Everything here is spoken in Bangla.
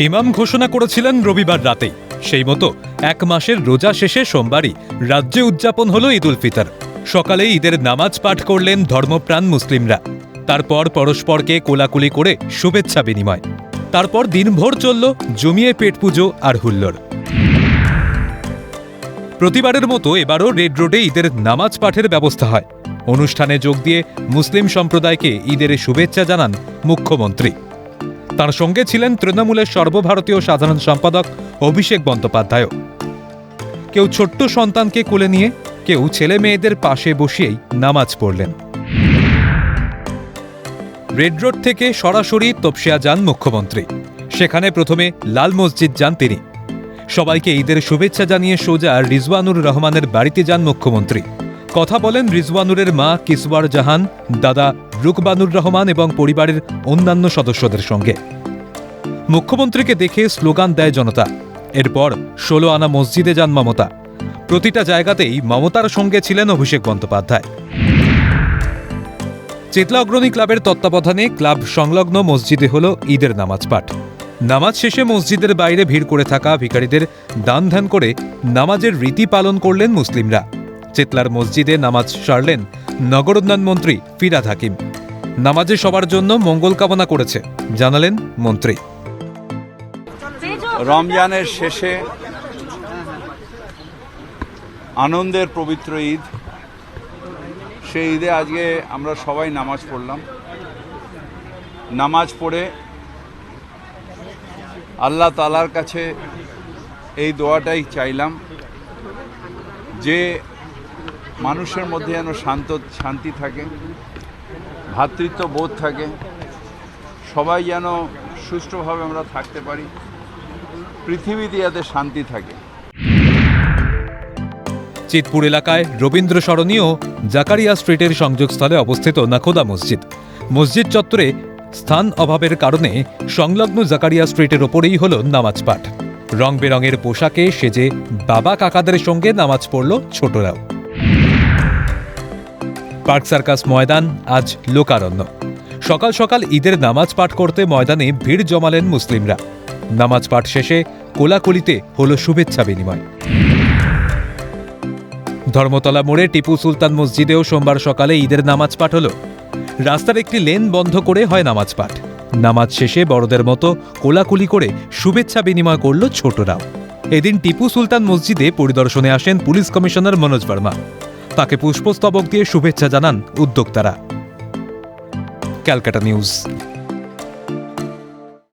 ইমাম ঘোষণা করেছিলেন রবিবার রাতে সেই মতো এক মাসের রোজা শেষে সোমবারই রাজ্যে উদযাপন হল ঈদ উল ফিতর। সকালে ঈদের নামাজ পাঠ করলেন ধর্মপ্রাণ মুসলিমরা। তারপর পরস্পরকে কোলাকুলি করে শুভেচ্ছা বিনিময়। তারপর দিনভর চলল জমিয়ে পেট পুজো আর হুল্লোড়। প্রতিবারের মতো এবারও রেড রোডে ঈদের নামাজ পাঠের ব্যবস্থা হয়। অনুষ্ঠানে যোগ দিয়ে মুসলিম সম্প্রদায়কে ঈদের শুভেচ্ছা জানান মুখ্যমন্ত্রী। তার সঙ্গে ছিলেন তৃণমূলের সর্বভারতীয় সাধারণ সম্পাদক অভিষেক বন্দ্যোপাধ্যায়ও। কেউ ছোট্ট সন্তানকে কোলে নিয়ে, কেউ ছেলে মেয়েদের পাশে বসিয়েই নামাজ পড়লেন। রেড রোড থেকে সরাসরি তপসিয়া যান মুখ্যমন্ত্রী। সেখানে প্রথমে লাল মসজিদ যান তিনি। সবাইকে ঈদের শুভেচ্ছা জানিয়ে সোজা রিজওয়ানুর রহমানের বাড়িতে যান মুখ্যমন্ত্রী। কথা বলেন রিজওয়ানুরের মা কিসওয়ার জাহান, দাদা রুকবানুর রহমান এবং পরিবারের অন্যান্য সদস্যদের সঙ্গে। মুখ্যমন্ত্রীকে দেখে স্লোগান দেয় জনতা। এরপর ষোলো আনা মসজিদে যান মমতা। প্রতিটা জায়গাতেই মমতার সঙ্গে ছিলেন অভিষেক বন্দ্যোপাধ্যায়। চেতলা অগ্রণী ক্লাবের তত্ত্বাবধানে ক্লাব সংলগ্ন মসজিদে হল ঈদের নামাজ পাঠ। নামাজ শেষে মসজিদের বাইরে ভিড় করে থাকা ভিকারীদের দান ধ্যান করে নামাজের রীতি পালন করলেন মুসলিমরা। চেতলার মসজিদে নামাজ সারলেন নগর নগরোন্নয়ন মন্ত্রী ফিরাদ হাকিম। নামাজে সবার জন্য মঙ্গল কামনা করেছে, জানালেন মন্ত্রী। রমজানের শেষে আনন্দের পবিত্র ঈদ। সেই ঈদে আজকে আমরা সবাই নামাজ পড়লাম। নামাজ পড়ে আল্লাহ তালার কাছে এই দোয়াটাই চাইলাম যে মানুষের মধ্যে যেন শান্ত, শান্তি থাকে ভ্রাতৃত্ব বোধ থাকে, সবাই যেন সুষ্ঠুভাবে আমরা থাকতে পারি। পৃথিবীতে যাতে শান্তি থাকে। চিতপুর এলাকায় রবীন্দ্র সরণীয় জাকারিয়া স্ট্রিটের সংযোগস্থলে অবস্থিত নাখোদা মসজিদ। মসজিদ চত্বরে স্থান অভাবের কারণে সংলগ্ন জাকারিয়া স্ট্রিটের ওপরেই হল নামাজ পাঠ। রং বেরঙের পোশাকে সেজে বাবা কাকাদের সঙ্গে নামাজ পড়ল ছোটরাও। পার্ক সার্কাস ময়দান আজ লোকারণ্য। সকাল সকাল ঈদের নামাজ পাঠ করতে ময়দানে ভিড় জমালেন মুসলিমরা। নামাজ পাঠ শেষে কোলাকুলিতে হলো শুভেচ্ছা বিনিময়। ধর্মতলা মোড়ে টিপু সুলতান মসজিদেও সোমবার সকালে ঈদের নামাজ পাঠ হলো। রাস্তার একটি লেন বন্ধ করে হয় নামাজ পাঠ। নামাজ শেষে বড়দের মতো কোলাকুলি করে শুভেচ্ছা বিনিময় করল ছোটরাও। এদিন টিপু সুলতান মসজিদে পরিদর্শনে আসেন পুলিশ কমিশনার মনোজ বর্মা। তাকে পুষ্পস্তবক দিয়ে শুভেচ্ছা জানান উদ্যোক্তারা। Calcutta news.